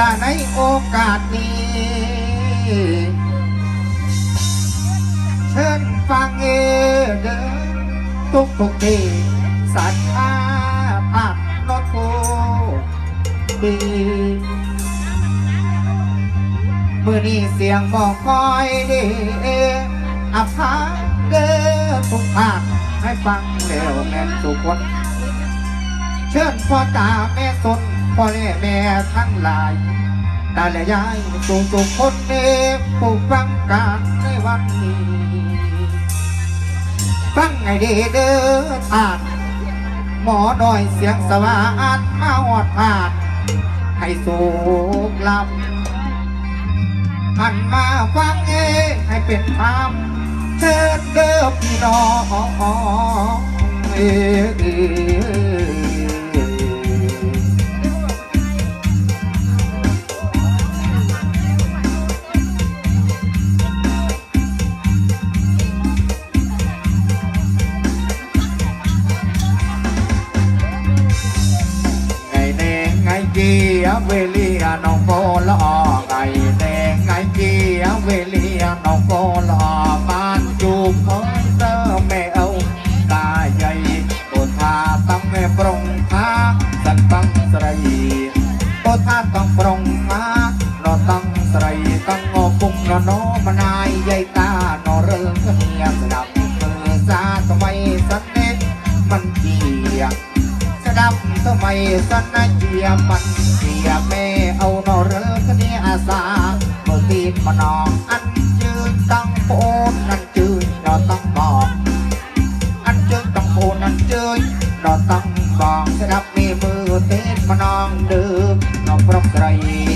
และในโอกาสนี้ เชิญฟังเอเดินทุกทุกทีสัตว์อาภาพนโทดีมือนี้เสียงบอกคอยดีเอาภาเด้อทุกภาคให้ฟังเร็วแม่นทุกคน เชิญพ่อตาแม่สนพ่อแม่แม่ทั้งหลายตาและยายสุขสุขคนเอผู้ฟังการในวันนี้ฟังไงดีเด้อทาน หมอดอยเสียงสว่านมาหอดผ่านให้สุขลำหันมาฟังเองให้เป็นธรรมเชิญเด้อพี่น้องเอ้ย ជាវេលាน้องក៏ល្អថ្ងៃតែថ្ងៃជាវេលាน้องក៏ល្អបានជួបអើយតើមេអូតាយាយកូនថាតាំងមេប្រុងថាសិនតាំងស្រីកូនថាតាំងប្រុងថារតាំងស្រីតាំងអពុកណណម្នាយយាយតាណរឿងស្ញាស្ដាប់មើលសាថ្មីសិននេះមិនជាៃសណាជាបាត់ជាមេអូនរើគ្នាអាសាមើលទីម្ដងអត់ជឿតាំងប្អូនអត់ជឿដល់តាំងបងអត់ជឿតាំងប្អូនអត់ជឿដល់តាំងបងស្ដាប់មេមើលទេម្ដងលើក្នុងប្រុសស្រី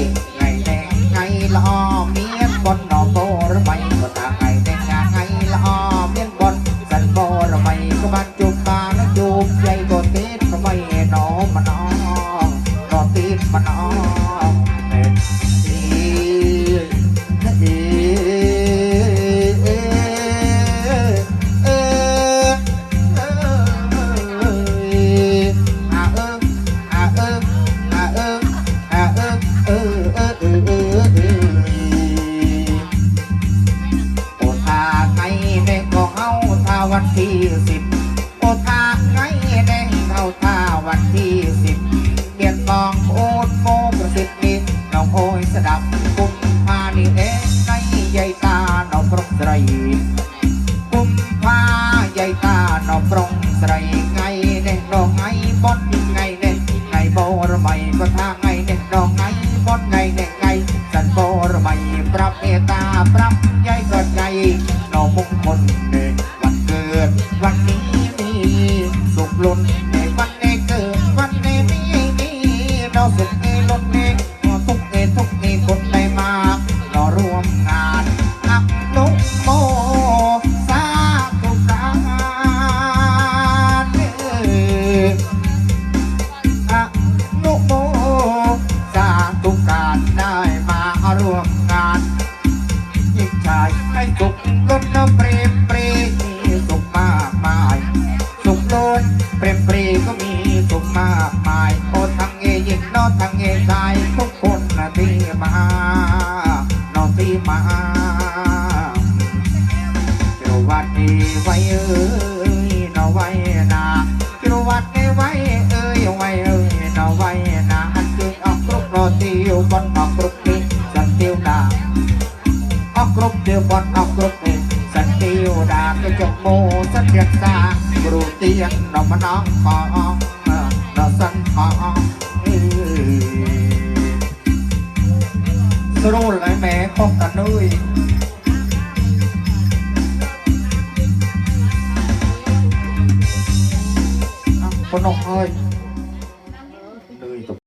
นอตีนมานองเอ็ดอีอีเอเอเออาเออาเออาเออาเอเออเออเออเออเอ ญ่ก็ใหญ่งมงคลในวันเกิด วันนี้มีสุขล้นในวันนี้เกิดวันนี้มีมีเราสุข รีก็มีสุขมากมายโอทั้งเอหญิงนอทั้งเอชายทุกคนนะที่มานอที่มาเจ้าวัดดีไว้เอ้ยนอไว้นาเจ้าวัดดีไว้เอ้ยไว้เอ้ยนอไว้นาอันจึงออกกรุบรอติวบนออกกรุบนี้สันติวดาออกกรุบเดียวบนออกกรุบนี้ សត្វទេវតាក៏ចង្មោសត្វរក្សាគ្រូទៀងដល់ម្ដងផងដល់សិនផងស្រួលហើយម៉ែខុសតានួយប៉ុណ្ណោះហើយ